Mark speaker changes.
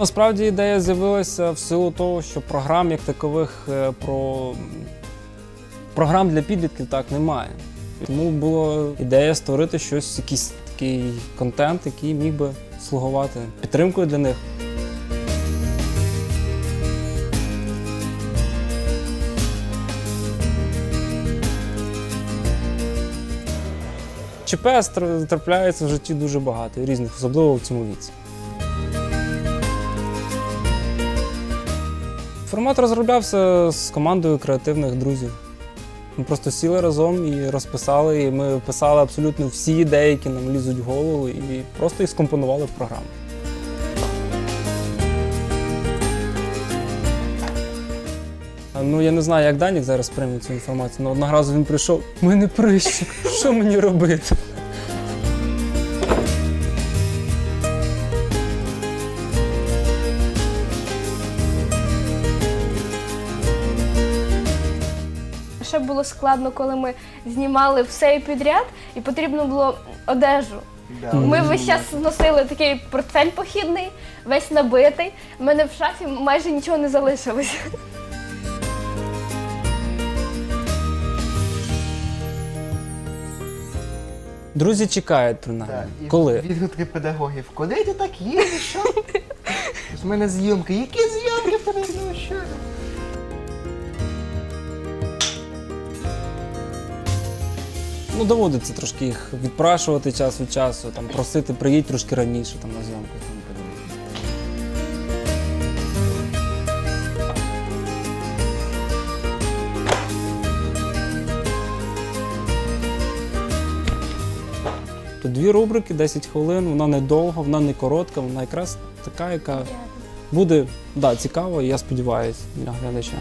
Speaker 1: Насправді ідея з'явилася в силу того, що програм як такових е, про програм для підлітків так немає. Тому була ідея створити щось, якийсь такий контент, який міг би слугувати підтримкою для них. ЧП трапляється в житті дуже багато, різних, особливо в цьому віці. Формат розроблявся з командою креативних друзів. Ми просто сіли разом і розписали, і ми писали абсолютно всі ідеї, які нам лізуть в голову, і просто їх скомпонували в програму. Ну, я не знаю, як Данік зараз прийме цю інформацію, але одного разу він прийшов, в мене прищик, що мені робити?
Speaker 2: Ще було складно, коли ми знімали все і підряд, і потрібно було одежу. Ми весь час носили такий портфель похідний, весь набитий. У мене в шафі майже нічого не залишилось.
Speaker 1: Друзі чекають
Speaker 3: Так,
Speaker 1: принаймні.
Speaker 3: і
Speaker 1: Коли?
Speaker 3: Відгуки педагогів. Куди ти так їдеш? Що? З мене зйомки. Які зйомки? Ну, що?
Speaker 1: Ну, доводиться трошки їх відпрашувати час від часу, там, просити, приїдь трошки раніше там, на зйомку. То дві рубрики, 10 хвилин, вона не довга, вона не коротка, вона якраз така, яка буде да, цікава, і я сподіваюся, для глядача.